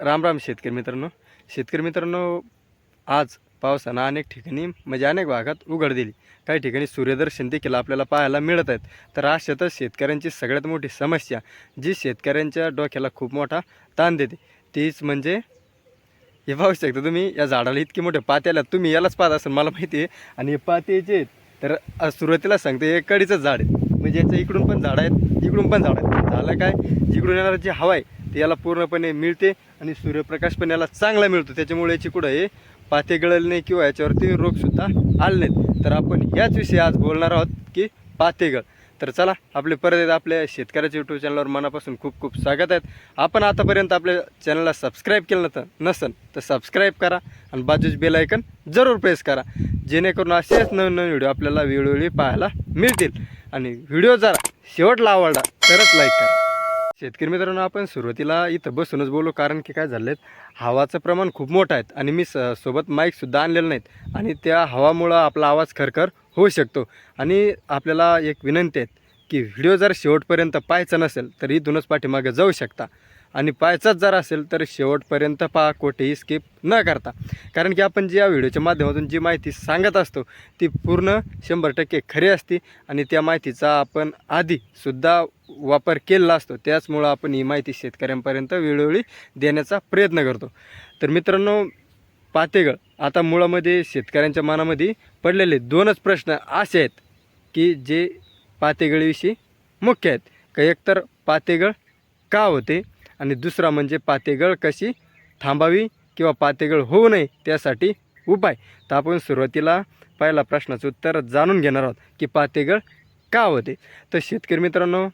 राम राम शेतकरी मित्रांनो. शेतकरी मित्रांनो आज पावसानं अनेक ठिकाणी म्हणजे अनेक भागात उघड दिली. काही ठिकाणी सूर्यदर्शन देखील आपल्याला पाहायला मिळत आहेत. तर अशातच शेतकऱ्यांची सगळ्यात मोठी समस्या जी शेतकऱ्यांच्या डोक्याला खूप मोठा ताण देते. तीच म्हणजे हे पाहू शकता तुम्ही या झाडाला इतके मोठे पात्याला तुम्ही यालाच पाहत असाल मला माहिती आहे. आणि हे पाते जे तर सुरुवातीला सांगते हे कडीचं झाड आहे म्हणजे याचं इकडून पण झाड आहेत इकडून पण झाड आहेत. झालं काय? जिकडून येणारं जी हवा आहे ती याला पूर्णपणे मिळते आणि सूर्यप्रकाश पण याला चांगला मिळतो. त्याच्यामुळे याची कुठं हे पाते गळले नाही किंवा याच्यावरती रोगसुद्धा आले नाहीत. तर आपण याच विषयी आज बोलणार आहोत की पातेगळ तर चला आपले परत येत आपल्या शेतकऱ्याच्या यूट्यूब चॅनलवर मनापासून खूप खूप स्वागत आहेत आपण आतापर्यंत आपल्या चॅनलला सबस्क्राईब केलं नव्हतं नसन तर सबस्क्राईब करा आणि बाजूच बेल ऐकन जरूर प्रेस करा. जेणेकरून असेच नवीन नवीन व्हिडिओ आपल्याला वेळोवेळी पाहायला मिळतील. आणि व्हिडिओ जरा शेवटला आवडला तरच लाईक करा. शेतकरी मित्रांनो आपण सुरुवातीला इथं बसूनच बोलू कारण की काय झालं हवाचं प्रमाण खूप मोठं आहे आणि मी स सोबत माईकसुद्धा आणलेलं नाहीत. आणि त्या हवामुळं आपला आवाज खरखर होऊ शकतो. आणि आपल्याला एक विनंती आहे की व्हिडिओ जर शेवटपर्यंत पाहायचा नसेल तर इथूनच पाठीमागे जाऊ शकता. आणि पाहायचाच जर असेल तर शेवटपर्यंत पहा कोठेही स्किप न करता. कारण की आपण जी या व्हिडिओच्या माध्यमातून जी माहिती सांगत असतो ती पूर्ण शंभर टक्के खरी असते आणि त्या माहितीचा आपण आधीसुद्धा वापर केलेला असतो. त्याचमुळं आपण ही माहिती शेतकऱ्यांपर्यंत वेळोवेळी देण्याचा प्रयत्न करतो. तर मित्रांनो पातेगळ आता मुळामध्ये शेतकऱ्यांच्या मनामध्ये पडलेले दोनच प्रश्न असे आहेत की जे पातेगळीविषयी मुख्य आहेत. का एकतर पातेगळ का होते? आणि दुसरा म्हणजे पातेगळ कशी थांबावी किंवा पातेगळ होऊ नये त्यासाठी उपाय. तर आपण सुरुवातीला पहिला प्रश्नाचं उत्तर जाणून घेणार आहोत की पातेगळ का होते. तर शेतकरी मित्रांनो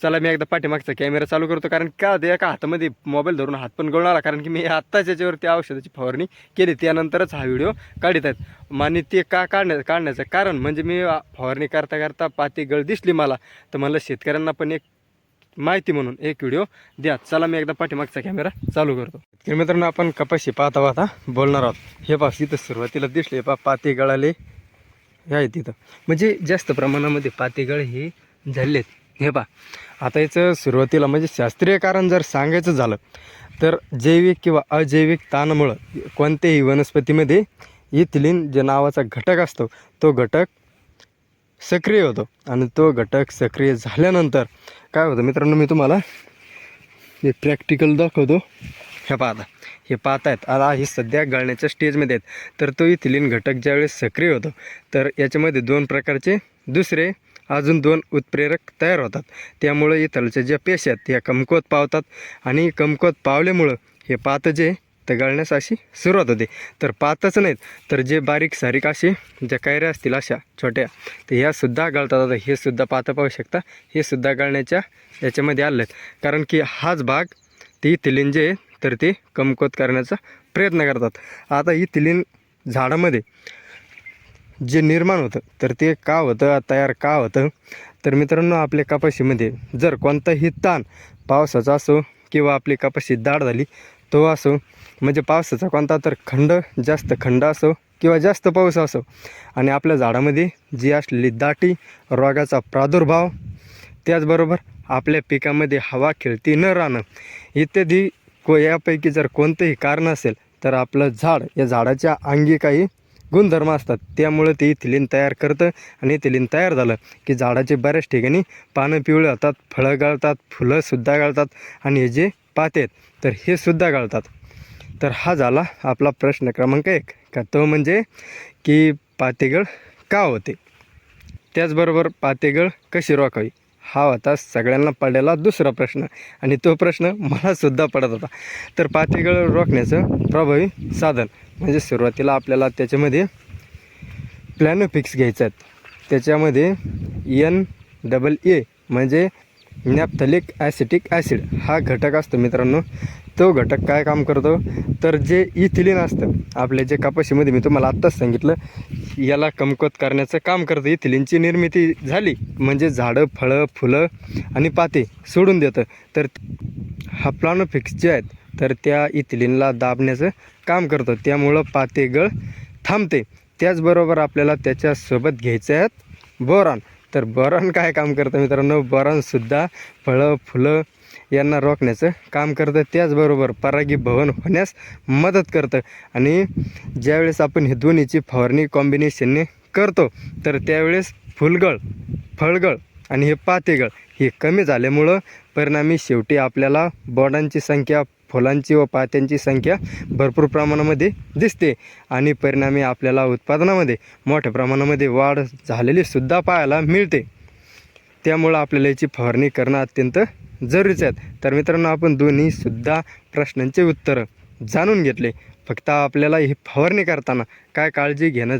चला मी एकदा पाठीमागचा कॅमेरा चालू करतो कारण का ते एका हातामध्ये मोबाईल धरून हात पण गळून आला कारण की मी आत्ताच याच्यावरती औषधाची फवारणी केली. त्यानंतरच हा व्हिडिओ काढत आहेत. आणि ते का काढण्या काढण्याचं कारण म्हणजे मी फवारणी करता करता पाती गळ दिसली मला. तर म्हणलं शेतकऱ्यांना पण एक माहिती म्हणून एक व्हिडिओ द्या. चला मी एकदा पाठीमागचा कॅमेरा चालू करतो. मित्रांनो आपण कपाशी पाहता पाहता बोलणार आहोत. हे पहा इथं सुरुवातीला दिसले. पा पाते गळाले. हे आहे तिथं. म्हणजे जास्त प्रमाणामध्ये पातेगळ हे झालेत. हे पा आता याचं सुरुवातीला म्हणजे शास्त्रीय कारण जर सांगायचं झालं तर जैविक किंवा अजैविक ताणामुळं कोणत्याही वनस्पतीमध्ये इथिलीन जे नावाचा घटक असतो तो घटक सक्रिय होतो. आणि तो घटक सक्रिय झाल्यानंतर काय होतं मित्रांनो मी तुम्हाला हे प्रॅक्टिकल दाखवतो. हे पाहता हे पाहत आहेत. आता हे सध्या गळण्याच्या स्टेजमध्ये आहेत. तर तो इथिलीन घटक ज्यावेळेस सक्रिय होतो तर याच्यामध्ये दोन प्रकारचे दुसरे अजून दोन उत्प्रेरक तयार होतात. त्यामुळं इथलच्या ज्या पेशी आहेत त्या कमकुवत पावतात. आणि कमकुवत पावल्यामुळं हे पातं जे तर गळण्यास अशी सुरुवात होते. तर पातच नाहीत तर जे बारीक सारीक असे ज्या कैऱ्या असतील अशा छोट्या तर ह्यासुद्धा गळतात. आता हे सुद्धा पातं पाहू शकता हे सुद्धा गळण्याच्या याच्यामध्ये आले आहेत कारण की हाच भाग ती इथिलीन जे आहे, तर ते कमकुवत करण्याचा प्रयत्न करतात. आता ही इथिलीन झाडामध्ये जे निर्माण होतं तर ते का होतं तयार का होतं? तर मित्रांनो आपल्या कपाशीमध्ये जर कोणताही ताण पावसाचा असो किंवा आपली कपाशी दाढ झाली तो असो म्हणजे पावसाचा कोणता तर खंड जास्त खंड असो किंवा जास्त पाऊस असो. आणि आपल्या झाडामध्ये जी असलेली दाटी रोगाचा प्रादुर्भाव त्याचबरोबर आपल्या पिकामध्ये हवा खेळती न राहणं इत्यादी को यापैकी जर कोणतंही कारण असेल तर आपलं झाड या झाडाच्या अंगी काही गुणधर्म असतात. त्यामुळं ते इथिलीन तयार करतं आणि इथिलीन तयार झालं की झाडाचे बऱ्याच ठिकाणी पानं पिवळे होतात फळं गळतात फुलंसुद्धा गळतात आणि हे जे पाते आहेत तर हे सुद्धा गळतात. तर हा झाला आपला प्रश्न क्रमांक एक. का तो म्हणजे की पातेगळ का होते? त्याचबरोबर पातेगळ कशी रोखावी? हा होता सगळ्यांना पडलेला दुसरा प्रश्न. आणि तो प्रश्न मलासुद्धा पडत होता. तर पातेगळ रोखण्याचं प्रभावी साधन म्हणजे सुरुवातीला आपल्याला त्याच्यामध्ये प्लॅनोफिक्स घ्यायचा आहेत. त्याच्यामध्ये एन डबल ए म्हणजे नॅपथलिक ॲसिटिक ॲसिड हा घटक असतो मित्रांनो. तो घटक काय काम करतो? तर जे इथिलीन असतं आपल्या जे कपाशीमध्ये मी तुम्हाला आत्ताच सांगितलं याला कमकुवत करण्याचं काम करतं. इथिलीनची निर्मिती झाली म्हणजे झाडं फळं फुलं आणि पाते सोडून देतं. तर हा प्लॅनोफिक्स जे आहेत तर त्या इथिलीनला दाबण्याचं काम करतं. त्यामुळं पाते गळ थांबते. त्याचबरोबर आपल्याला त्याच्यासोबत घ्यायचं आहेत बोरान. तर बोरान काय काम करतं मित्रांनो? बोरानसुद्धा फळं फुलं यांना रोखण्याचं काम करतं. त्याचबरोबर परागीभवन होण्यास मदत करतं. आणि ज्यावेळेस आपण हे दोन्हीची फवारणी कॉम्बिनेशनने करतो तर त्यावेळेस फुलगळ फळगळ आणि हे पातेगळ हे कमी झाल्यामुळं परिणामी शेवटी आपल्याला बोडांची संख्या फुलांची व पात्यांची संख्या भरपूर प्रमाणामध्ये दिसते. आणि परिणामी आपल्याला उत्पादनामध्ये मोठ्या प्रमाणामध्ये वाढ झालेली सुद्धा पाहायला मिळते. त्यामुळं आपल्याला याची फवारणी करणं अत्यंत जरुरीचे आहेत. तर मित्रांनो आपण दोन्हीसुद्धा प्रश्नांचे उत्तरं जाणून घेतले. फक्त आपल्याला ही फवारणी करताना काय काळजी घेणं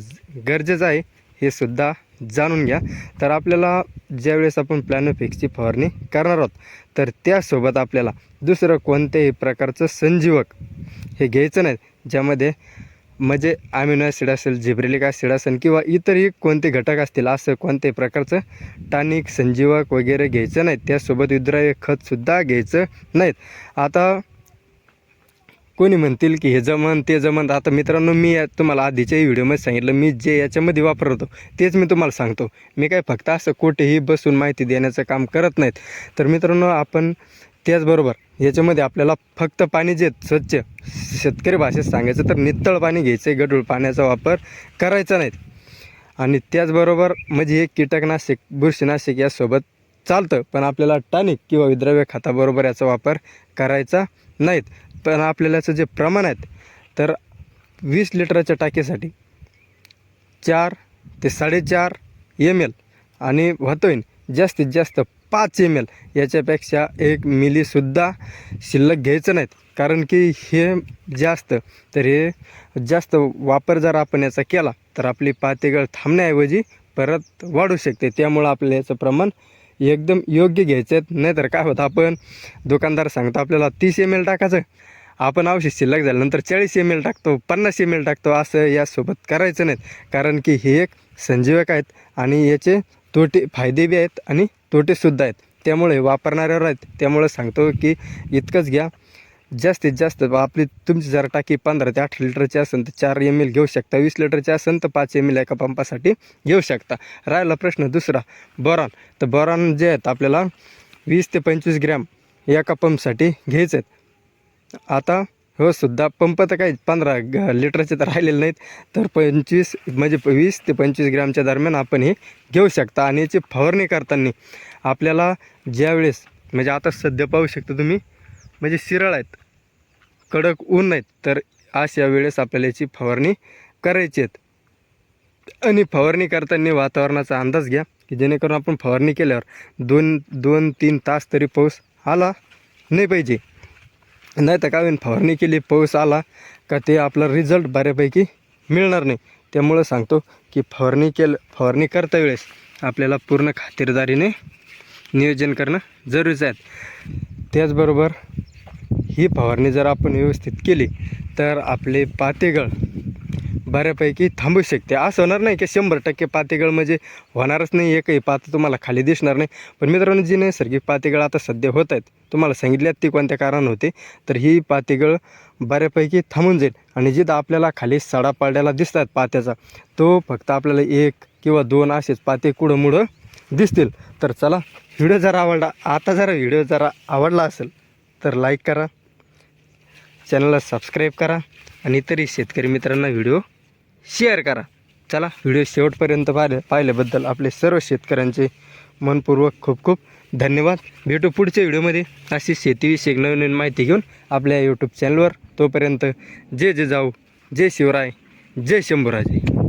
गरजेचं आहे हे सुद्धा जाणून घ्या. तर आपल्याला ज्यावेळेस आपण प्लॅनोफिक्सची फवारणी करणार आहोत तर त्यासोबत आपल्याला दुसरं कोणत्याही प्रकारचं संजीवक हे घ्यायचं नाही. ज्यामध्ये म्हणजे अमिनो ॲसिड असेल जिब्रेलिक ॲसिड असेल किंवा इतरही कोणते घटक असतील असं कोणत्याही प्रकारचं टानिक संजीवक वगैरे घ्यायचं नाहीत त्यासोबत विद्राव्य खतसुद्धा घ्यायचं नाहीत. आता कोणी म्हणतील की हे जमन ते जमन. आता मित्रांनो मी तुम्हाला आधीच्याही व्हिडिओमध्ये सांगितलं. मी जे याच्यामध्ये वापरतो तेच मी तुम्हाला सांगतो. मी काय फक्त असं कुठेही बसून माहिती देण्याचं काम करत नाहीत. तर मित्रांनो आपण त्याचबरोबर याच्यामध्ये आपल्याला फक्त पाणी जे स्वच्छ शेतकरी भाषेत सांगायचं तर नितळ पाणी घ्यायचं आहे गढूळ पाण्याचा वापर करायचा नाहीत. आणि त्याचबरोबर म्हणजे हे कीटकनाशक बुरशीनाशक यासोबत चालतं पण आपल्याला टॅनिक किंवा विद्रव्य खताबरोबर याचा वापर करायचा नाहीत. पण आपल्याला याचं जे प्रमाण आहेत तर वीस लिटरच्या टाकीसाठी चार ते साडेचार एम एल आणि व्हतोईन जास्तीत जास्त पाच एम एल याच्यापेक्षा एक मिलीसुद्धा शिल्लक घ्यायचं नाहीत. कारण की हे जास्त तर हे जास्त वापर जर आपण याचा केला तर आपली पातेगळ थांबण्याऐवजी परत वाढू शकते. त्यामुळं आपल्याला याचं प्रमाण एकदम योग्य घ्यायचं आहे नाहीतर काय होतं आपण दुकानदार सांगतो आपल्याला तीस एम एल टाकायचं. आपण औषध शिल्लक झाल्यानंतर चाळीस एम एल टाकतो पन्नास एम एल टाकतो असं यासोबत करायचं नाहीत. कारण की हे एक संजीवक आहेत आणि याचे तोटे फायदे बी आहेत आणि तोटेसुद्धा आहेत. त्यामुळे वापरणाऱ्यावर आहेत. त्यामुळे सांगतो की इतकंच घ्या. जास्तीत जास्त आपली तुमची जर टाकी पंधरा ते आठ लिटरची असेल तर चार एम एल घेऊ शकता. वीस लिटरची असेल तर पाच एम एल एका पंपासाठी घेऊ शकता. राहिला प्रश्न दुसरा बोरान. तर बोरॉन जे आहेत आपल्याला वीस ते पंचवीस ग्रॅम एका पंपसाठी घ्यायचे आहेत. आता हो सुद्धा पंप तर काही पंधरा ग लिटरचे तर राहिलेले नाहीत. तर पंचवीस म्हणजे वीस ते पंचवीस ग्रॅमच्या दरम्यान आपण हे घेऊ शकता. आणि याची फवारणी करताना आपल्याला ज्यावेळेस म्हणजे आता सध्या पाहू शकता तुम्ही म्हणजे शिरळ आहेत कडक ऊन नाहीत तर अशा वेळेस आपल्याला याची फवारणी करायची आहेत. आणि फवारणी करताना वातावरणाचा अंदाज घ्या की जेणेकरून आपण फवारणी केल्यावर दोन दोन तीन तास तरी पाऊस आला नाही पाहिजे. नाही तर काय होईल फवारणी केली पाऊस आला का ते आपला रिझल्ट बऱ्यापैकी मिळणार नाही. त्यामुळं सांगतो की फवारणी केलं फवारणी करता वेळेस आपल्याला पूर्ण खातिरदारीने नियोजन करणं जरुरीचं आहे. त्याचबरोबर ही फवारणी जर आपण व्यवस्थित केली तर आपले पातेगळ बऱ्यापैकी थांबू शकते. असं होणार नाही की शंभर टक्के पातेगळ म्हणजे होणारच नाही एकही पातं तुम्हाला खाली दिसणार नाही. पण मित्रांनो जी नैसर्गिक पातेगळ आता सध्या होत आहेत तुम्हाला सांगितल्यात ती कोणत्या कारण होते तर ही पातेगळ बऱ्यापैकी थांबून जाईल. आणि जिथं आपल्याला खाली सडा पडलेला दिसतात पात्याचा तो फक्त आपल्याला एक किंवा दोन असेच पाते कुडं मुढं दिसतील. तर चला व्हिडिओ जरा आवडला आता जरा व्हिडिओ जरा आवडला असेल तर लाईक करा चॅनलला सबस्क्राईब करा आणि इतरही शेतकरी मित्रांना व्हिडिओ शेअर करा. चला व्हिडिओ शेवटपर्यंत पाहिले पाहिल्याबद्दल आपले सर्व शेतकऱ्यांचे मनपूर्वक खूप खूप धन्यवाद. भेटू पुढच्या व्हिडिओमध्ये. अशी शेतीविषयक नवीन नवीन माहिती घेऊन आपल्या यूट्यूब चॅनलवर तोपर्यंत जय जे जाऊ. जय शिवराय. जय शंभूराजे.